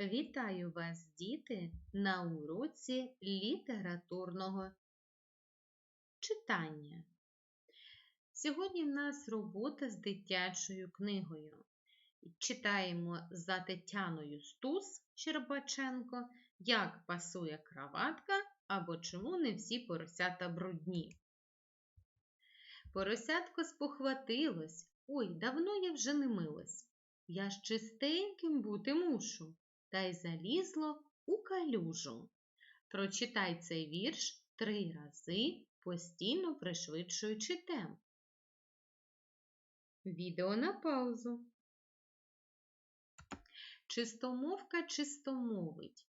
Вітаю вас, діти, на уроці літературного читання. Сьогодні в нас робота з дитячою книгою. Читаємо за Тетяною Стус Щербаченко Як пасує краватка або чому не всі поросята брудні. Поросятко спохватилось. Ой, давно я вже не милась. Я ж чистеньким бути мушу та й залізло у калюжу. Прочитай цей вірш три рази, постійно пришвидшуючи темп. Відео на паузу. Чистомовка чистомовить.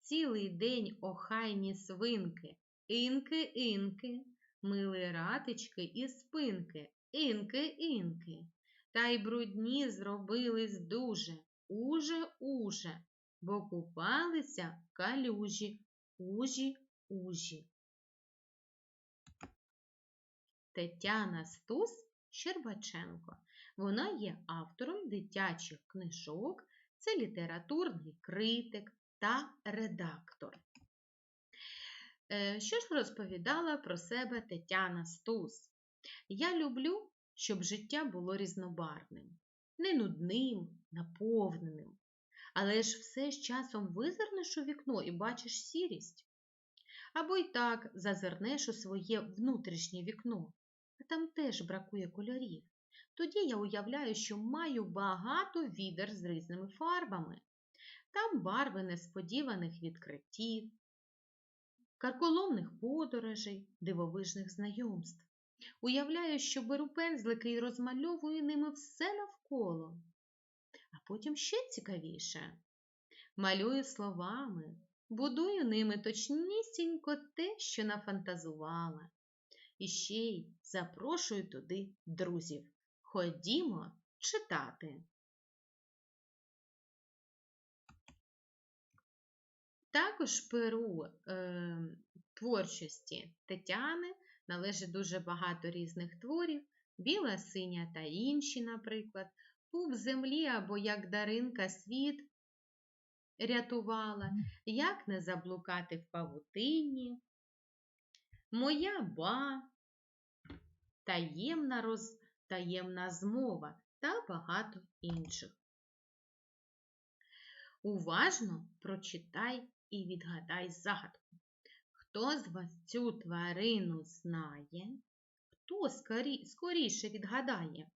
Цілий день охайні свинки, інки-інки, мили ратички і спинки, інки-інки. Та й брудні зробились дуже, уже-уже, бо купалися калюжі, ужі, ужі. Тетяна Стус Щербаченко. Вона є автором дитячих книжок, це літературний критик та редактор. Е, що ж розповідала про себе Тетяна Стус? Я люблю, щоб життя було різнобарвним, не нудним, наповненим. Але ж все з часом визирнеш у вікно і бачиш сірість. Або й так зазирнеш у своє внутрішнє вікно, а там теж бракує кольорів. Тоді я уявляю, що маю багато відер з різними фарбами. Там барви несподіваних відкриттів, карколомних подорожей, дивовижних знайомств. Уявляю, що беру пензлики і розмальовую ними все навколо. А потім ще цікавіше. Малюю словами, будую ними точнісінько те, що нафантазувала. І ще й запрошую туди друзів. Ходімо читати. Також перу е, творчості Тетяни належить дуже багато різних творів, біла, синя та інші, наприклад, пуп землі або як даринка світ рятувала, як не заблукати в павутині, моя ба, таємна роз... таємна змова та багато інших. Уважно прочитай і відгадай загадку. Хто з вас цю тварину знає? Хто скорі... скоріше відгадає?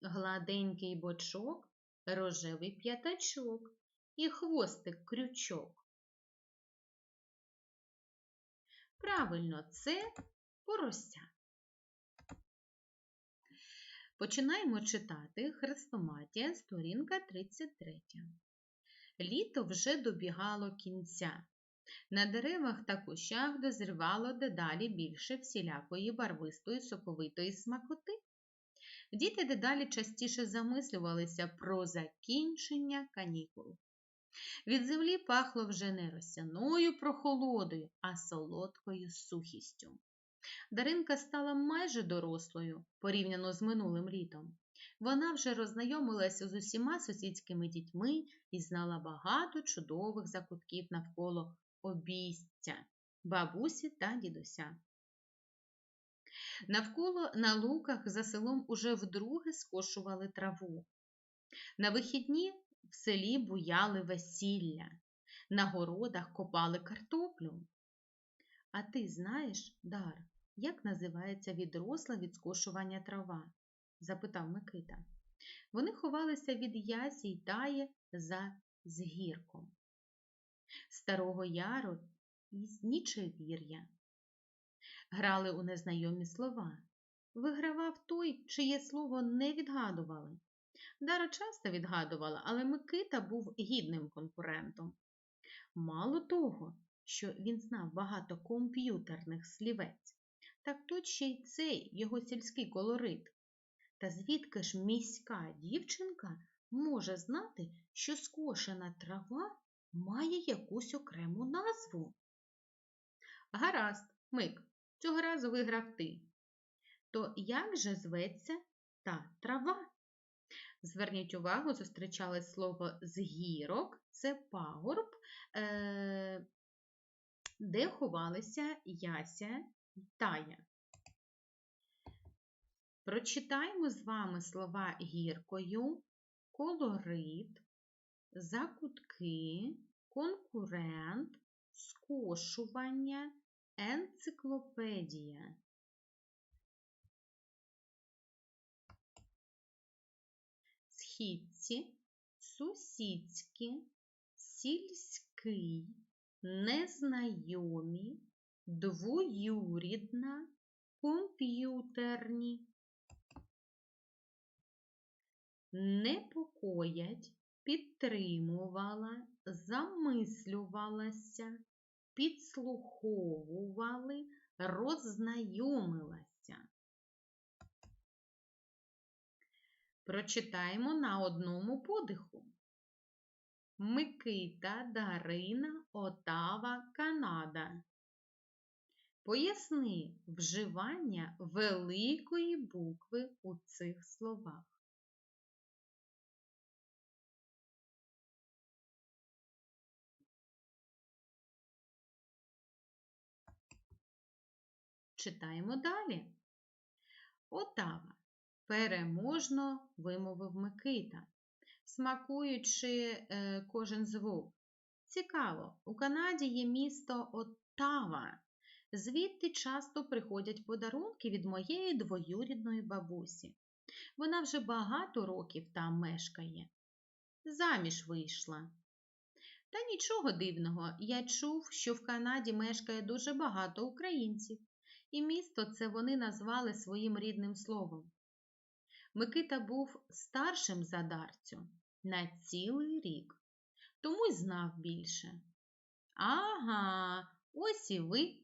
Гладенький бочок, рожевий п'ятачок і хвостик крючок. Правильно, це порося. Починаємо читати Хрестоматія, сторінка 33. Літо вже добігало кінця. На деревах та кущах дозрівало дедалі більше всілякої барвистої соковитої смакоти. Діти дедалі частіше замислювалися про закінчення канікул. Від землі пахло вже не росяною прохолодою, а солодкою сухістю. Даринка стала майже дорослою порівняно з минулим літом. Вона вже роззнайомилася з усіма сусідськими дітьми і знала багато чудових закутків навколо обійстя, бабусі та дідуся. Навколо на луках за селом уже вдруге скошували траву. На вихідні в селі буяли весілля, на городах копали картоплю. А ти знаєш, Дар, як називається відросла від скошування трава? запитав Микита. Вони ховалися від ясі й тає за згірком. Старого яру із нічевір'я. Грали у незнайомі слова. Вигравав той, чиє слово не відгадували. Дара часто відгадувала, але Микита був гідним конкурентом. Мало того, що він знав багато комп'ютерних слівець, так тут ще й цей його сільський колорит. Та звідки ж міська дівчинка може знати, що скошена трава має якусь окрему назву? Гаразд, Мик, цього разу виграв ти. То як же зветься та трава? Зверніть увагу, зустрічали слово з гірок, це пагорб, е, де ховалися Яся і Тая. Прочитаємо з вами слова гіркою, колорит, закутки, конкурент, скошування, енциклопедія. Східці, сусідські, сільський, незнайомі, двоюрідна, комп'ютерні. Непокоять, підтримувала, замислювалася, підслуховували, роззнайомилася. Прочитаємо на одному подиху. Микита, Дарина, Отава, Канада. Поясни вживання великої букви у цих словах. Читаємо далі. Отава. Переможно вимовив Микита, смакуючи е, кожен звук. Цікаво, у Канаді є місто Оттава. Звідти часто приходять подарунки від моєї двоюрідної бабусі. Вона вже багато років там мешкає. Заміж вийшла. Та нічого дивного, я чув, що в Канаді мешкає дуже багато українців, і місто це вони назвали своїм рідним словом. Микита був старшим за дарцю на цілий рік, тому й знав більше. Ага, ось і ви.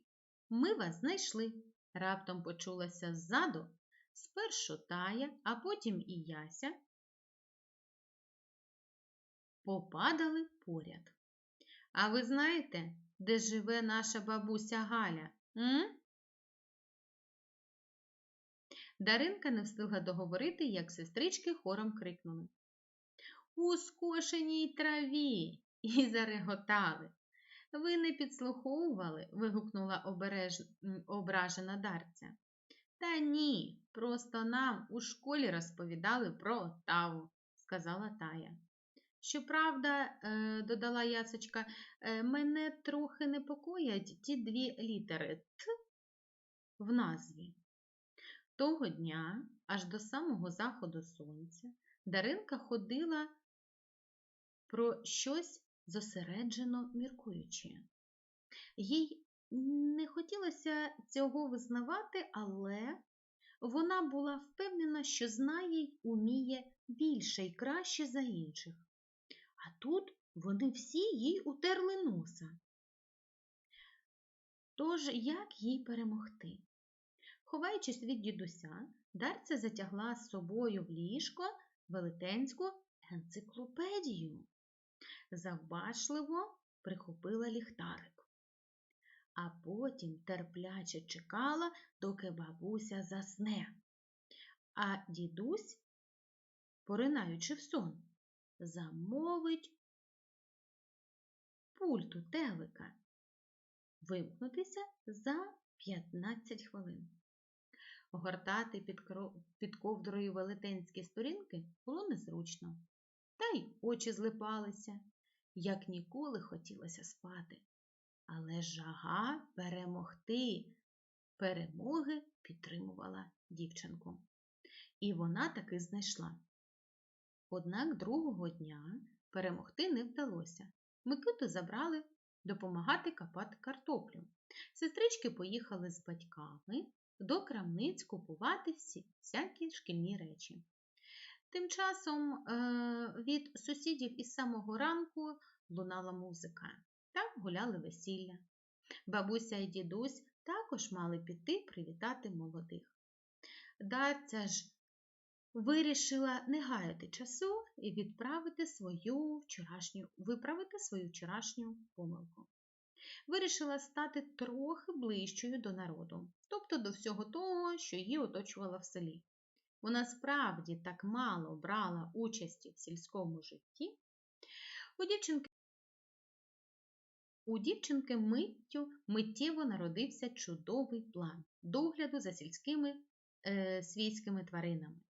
Ми вас знайшли. Раптом почулася ззаду спершу тая, а потім і яся. Попадали поряд. А ви знаєте, де живе наша бабуся Галя? М? Даринка не встигла договорити, як сестрички хором крикнули. У скошеній траві і зареготали. Ви не підслуховували? вигукнула обереж... ображена дарця. Та ні, просто нам у школі розповідали про Оттаву, сказала Тая. Щоправда, е, додала ясочка, е, мене трохи непокоять ті дві літери Т в назві. Того дня, аж до самого заходу сонця, Даринка ходила про щось зосереджено міркуючи. Їй не хотілося цього визнавати, але вона була впевнена, що знає й уміє більше і краще за інших. А тут вони всі їй утерли носа. Тож як їй перемогти? Ховаючись від дідуся, Дарця затягла з собою в ліжко велетенську енциклопедію. Завбачливо прихопила ліхтарик, а потім терпляче чекала, доки бабуся засне. А дідусь, поринаючи в сон, замовить пульту телека вимкнутися за 15 хвилин. Огортати під, під ковдрою велетенські сторінки було незручно, та й очі злипалися, як ніколи хотілося спати. Але жага перемогти перемоги підтримувала дівчинку. І вона таки знайшла. Однак другого дня перемогти не вдалося. Микиту забрали допомагати копати картоплю. Сестрички поїхали з батьками до крамниць купувати всі, всякі шкільні речі. Тим часом е, від сусідів із самого ранку лунала музика. Там гуляли весілля. Бабуся і дідусь також мали піти привітати молодих. Даця ж вирішила не гаяти часу і відправити свою вчорашню, виправити свою вчорашню помилку. Вирішила стати трохи ближчою до народу, тобто до всього того, що її оточувало в селі. вона справді так мало брала участі в сільському житті, у дівчинки у дівчинки миттю миттєво народився чудовий план догляду за сільськими е, свійськими тваринами.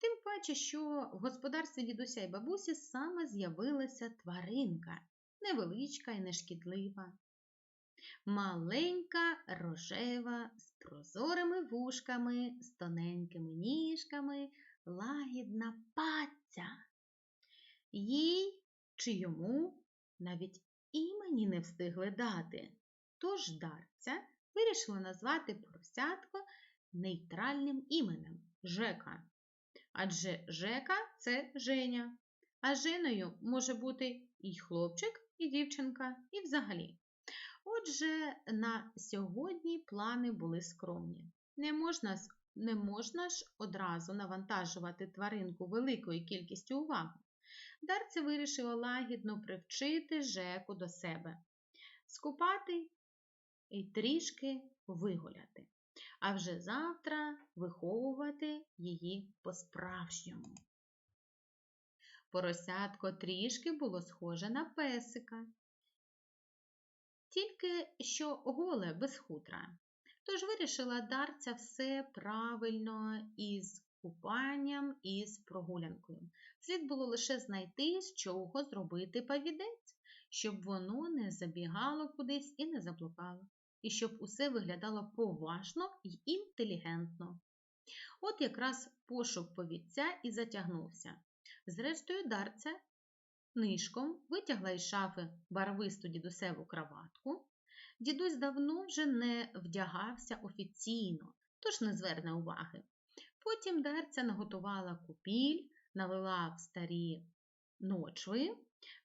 Тим паче, що в господарстві дідуся і бабусі саме з'явилася тваринка, невеличка і нешкідлива. Маленька, рожева, з прозорими вушками, з тоненькими ніжками, лагідна паця. Їй чи йому навіть імені не встигли дати. Тож дарця вирішила назвати поросятко нейтральним іменем Жека. Адже Жека це Женя, а Женою може бути і хлопчик, і дівчинка, і взагалі. Отже, на сьогодні плани були скромні. Не можна, не можна ж одразу навантажувати тваринку великою кількістю уваги. Дарця вирішила лагідно привчити Жеку до себе, скупати і трішки вигуляти, а вже завтра виховувати її по-справжньому. Поросятко трішки було схоже на песика, тільки що голе без хутра. Тож вирішила дарця все правильно із купанням і з прогулянкою. Слід було лише знайти, з чого зробити павідець, щоб воно не забігало кудись і не заблукало, і щоб усе виглядало поважно і інтелігентно. От якраз пошук повідця і затягнувся. Зрештою, дарця нишком витягла із шафи барвисту дідусеву краватку. Дідусь давно вже не вдягався офіційно, тож не зверне уваги. Потім дарця наготувала купіль, налила в старі ночви.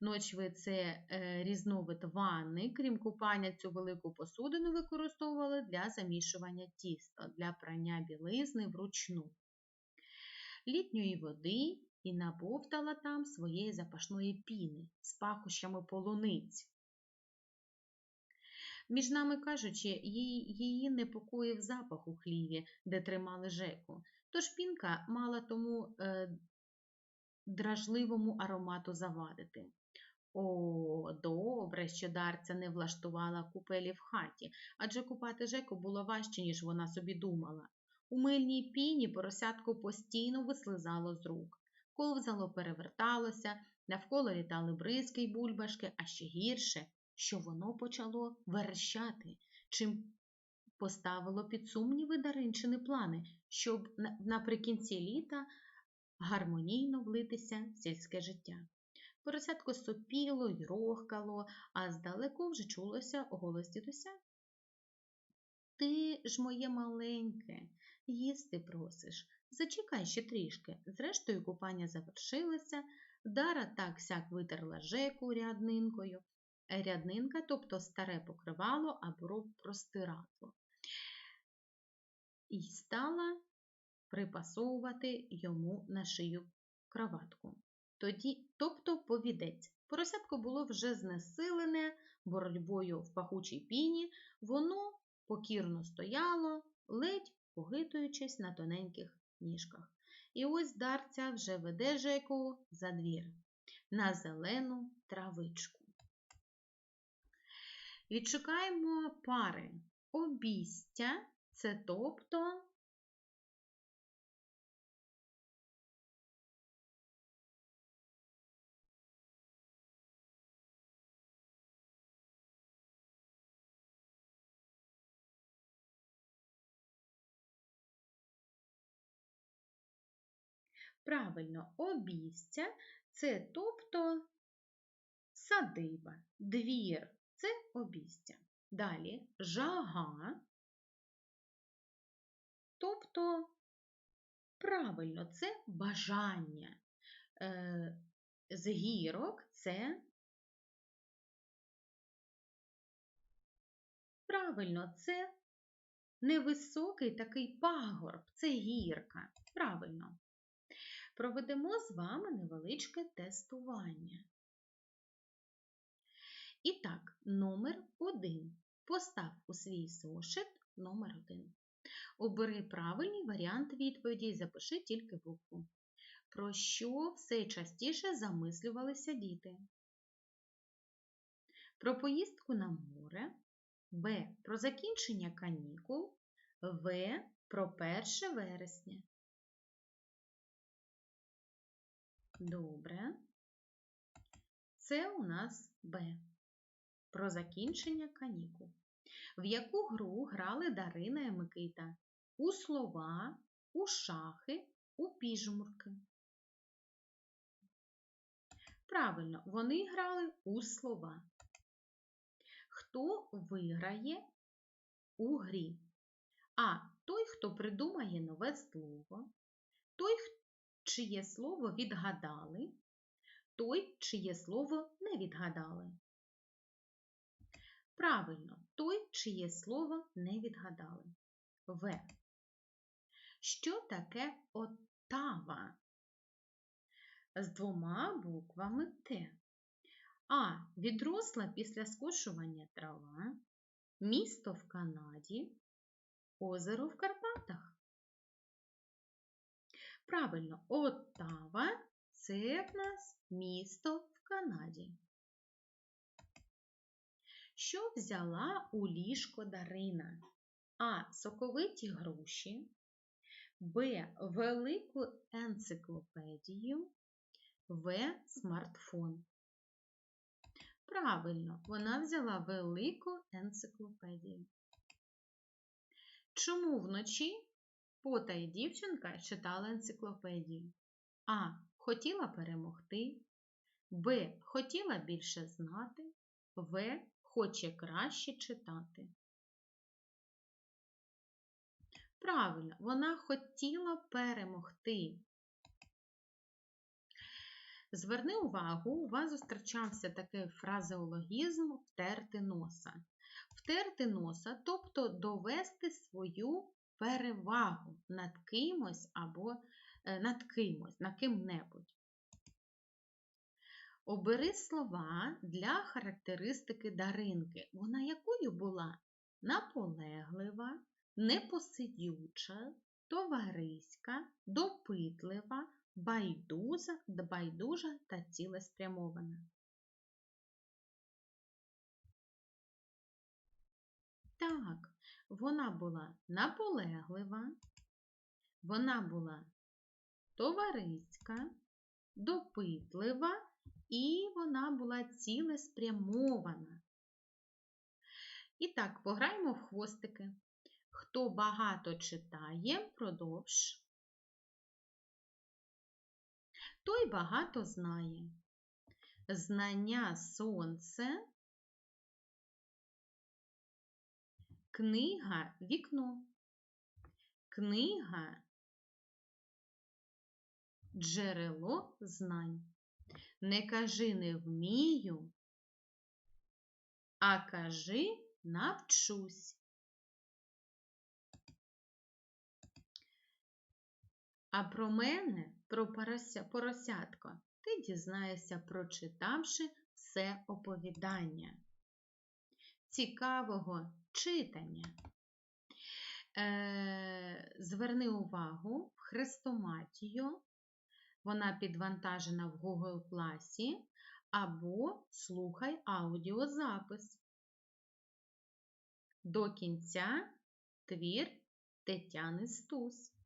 Ночви це е, різновид ванни. Крім купання, цю велику посудину використовували для замішування тіста, для прання білизни вручну. Літньої води і набовтала там своєї запашної піни з пахощами полуниць. Між нами кажучи, її, її непокоїв запах у хліві, де тримали Жеку. Тож пінка мала тому е, дражливому аромату завадити. О, добре, що дарця не влаштувала купелі в хаті, адже купати Жеку було важче, ніж вона собі думала. У мильній піні поросятку постійно вислизало з рук, ковзало, переверталося, навколо літали бризки й бульбашки, а ще гірше, що воно почало верещати, чим поставило під сумніви Даринчини плани, щоб наприкінці літа гармонійно влитися в сільське життя. Поросятко сопіло й рохкало, а здалеку вже чулося голос дідуся. Ти ж моє маленьке, їсти просиш. Зачекай ще трішки. Зрештою, купання завершилося, Дара так сяк витерла жеку ряднинкою. Ряднинка, тобто старе покривало або простирадло і стала припасовувати йому на шию краватку. Тоді, Тобто повідець. Поросятко було вже знесилене боротьбою в пахучій піні, воно покірно стояло, ледь погитуючись на тоненьких ніжках. І ось дарця вже веде Жеку за двір на зелену травичку. Відшукаємо пари обістя це тобто Правильно, обістя це тобто садиба, двір це обістя. Далі жага Тобто, правильно, це бажання. Е, з гірок це правильно, це невисокий такий пагорб, це гірка. Правильно. Проведемо з вами невеличке тестування. І так, номер один. Постав у свій зошит номер один. Обери правильний варіант відповіді і запиши тільки букву. Про що все частіше замислювалися діти? Про поїздку на море, Б. Про закінчення канікул, В. Про 1 вересня. Добре. Це у нас Б. Про закінчення канікул. В яку гру грали Дарина і Микита? У слова, у шахи, у піжмурки. Правильно, вони грали у слова. Хто виграє у грі? А. Той, хто придумає нове слово, той, чиє слово відгадали, той, чиє слово не відгадали. Правильно, той, чиє слово не відгадали. В. Що таке Оттава? З двома буквами Т. А. Відросла після скошування трава, місто в Канаді, озеро в Карпатах. Правильно, Оттава це в нас місто в Канаді. Що взяла у ліжко Дарина? А. Соковиті груші, Б. Велику енциклопедію, В. Смартфон. Правильно, вона взяла велику енциклопедію. Чому вночі пота і дівчинка читала енциклопедію? А. Хотіла перемогти, Б. Хотіла більше знати, В. Хоче краще читати. Правильно, вона хотіла перемогти. Зверни увагу, у вас зустрічався такий фразеологізм втерти носа. Втерти носа, тобто довести свою перевагу над кимось або е, над кимось, на ким-небудь. Обери слова для характеристики даринки. Вона якою була? Наполеглива, непосидюча, товариська, допитлива, байдужа, байдужа та цілеспрямована. Так, вона була наполеглива, вона була товариська, допитлива і вона була цілеспрямована. І так, пограємо в хвостики. Хто багато читає, продовж, той багато знає. Знання сонце, книга вікно, книга джерело знань. Не кажи не вмію, а кажи навчусь. А про мене, про порося, поросятко, ти дізнаєшся, прочитавши все оповідання. Цікавого читання. Е, Зверни увагу в хрестоматію вона підвантажена в Google класі, або слухай аудіозапис. До кінця твір Тетяни Стус.